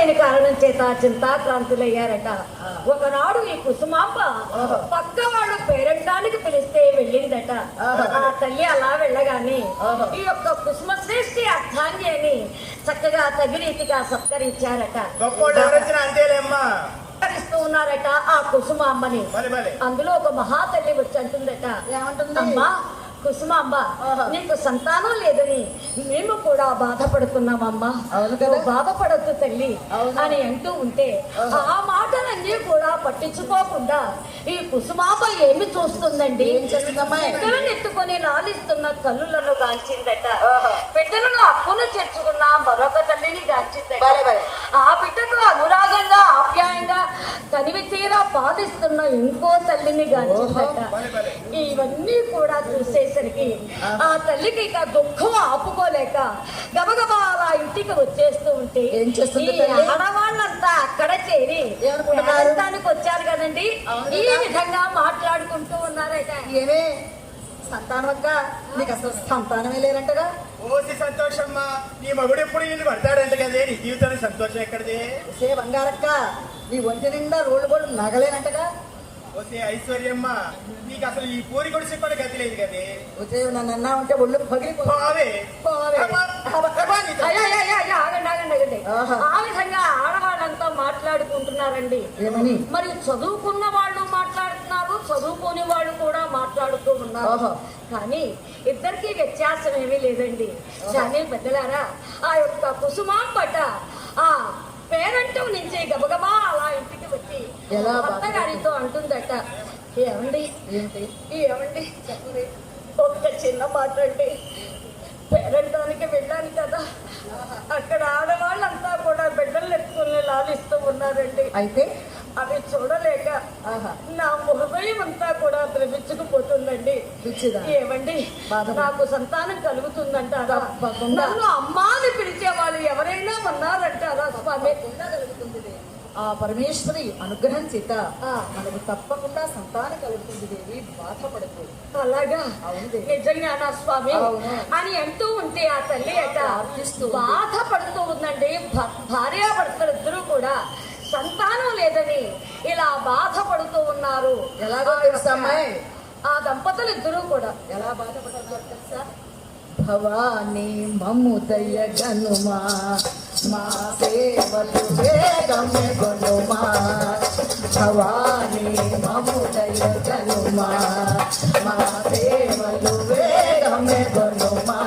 లేని కారణం చేత చింతాక్రాంతులయ్యారట. ఒకనాడు ఈ కుసుమాంబ పక్క వాళ్ళు పేరంటానికి పిలిస్తే వెళ్ళిందట. ఆ తల్లి అలా వెళ్ళగానే ఈ యొక్క కుసుమ శ్రేష్ఠి అర్థాంగి అని చక్కగా తగి రీతిగా సత్కరించారట సత్కరిస్తూ ఉన్నారట ఆ కుసుమాంబని. అందులో ఒక మహాతల్లి వచ్చి అంటుందట ఏమంటుంది? అమ్మా కుసుమాంబ. నీకు సంతానం లేదని మేము కూడా బాధపడుతున్నామమ్మా బాధపడద్దు తల్లి. అని అంటూ ఉంటే ఆ మాటలన్నీ కూడా పట్టించుకోకుండా ఈ కుసుమాంబ ఏమి చూస్తుందండి ఏం చేస్తుందమ్మా? బిడ్డలను ఎత్తుకొని లాలిస్తున్న కల్లులను గాంచిందట ఆహా. బిడ్డలను అప్పును చేర్చుకున్న మరొక తల్లిని భలే. ఆ బిడ్డకు ఆప్యాయంగా తనివి తీరా పాలిస్తున్న ఇంకో తల్లిని గాంచిందట భలే ఇవన్నీ కూడా చూసేసరికి ఆ తల్లికి ఇక దుఃఖం ఆపుకోలేక గబగబా అలా ఇంటికి వచ్చేస్తూ ఉంటే తల్లి? ఆడవాళ్ళంతా అక్కడ చేరి? పేరంటానికి వచ్చారు కదండి ఈ? విధంగా మాట్లాడుకుంటూ ఉన్నారట ఏమే సంతానం అక్క నీకు అసలు సంతానమే లేరంటగా ఓసి సంతోషమ్మా నీ మగుడు ఎప్పుడు నిన్ను పడతాడంట కదే నీ జీవితానికి సంతోషం ఎక్కడిది? సే బంగారక్క నీ ఒంటి నిండా రోడ్లు కూడా నగలేనంటగా? ఓసి ఐశ్వర్యమ్మ నీకు అసలు ఈ పూరి గుడిసి కూడా గతి లేదు కదే. వచ్చే నన్ను అన్నా ఉంటే ఒళ్ళు పగిలిపో పోవే. పోవే. ఆ విధంగా ఆడవాళ్ళంతా మాట్లాడుకుంటున్నారండి. ఏమని? మరి చదువుకున్న వాళ్ళు మాట్లాడుతున్నారు. చదువుకోని వాళ్ళు కూడా మాట్లాడుతూ ఉన్నారు. కానీ ఇద్దరికి వ్యత్యాసం ఏమీ లేదండి. కానీ పెద్దలారా ఆ యొక్క కుసుమాంబట ఆ పేరంటం నుంచి గబగబా అలా ఇంటికి వచ్చి భర్త గారితో అంటుందట ఏమండి ఏంటి? ఏమండి చెప్పండి ఒక్క చిన్న మాట అండి పేరంటానికి వెళ్ళాను కదా. అక్కడ ఆడవాళ్ళంతా కూడా బిడ్డలు ఎత్తుకుని లాలిస్తూ ఉన్నారండి. అయితే? అవి చూడలేక పిచ్చిదా? ఏమండి నాకు సంతానం కలుగుతుందంటారా. నన్ను అమ్మాని పిలిచే వాళ్ళు ఎవరైనా ఉన్నారంటారా స్వామి ఆ పరమేశ్వరి అనుగ్రహం చేత. మనకు తప్పకుండా సంతానం కలుగుతుంది దేవి బాధపడకు అలాగా అవును దేవి. నిజంగానా స్వామి. అని అంటూ ఉంటే ఆ తల్లి అట. బాధపడుతూ ఉందండి భార్యాభర్తలు ఇద్దరు కూడా సంతానం లేదని ఇలా బాధపడుతూ ఉన్నారు ఎలాగో ఆ తెలుసా యొక్క- అమ్మాయి? ఆ దంపతులు ఇద్దరూ కూడా ఎలా బాధపడాలో తెలుసా? భవానీ మమ్ము దయగనుమా మా సేవలు వేగమే గనుమా. భవానీ మమ్ము దయగనుమా మా సేవలు వేగమే గనుమా.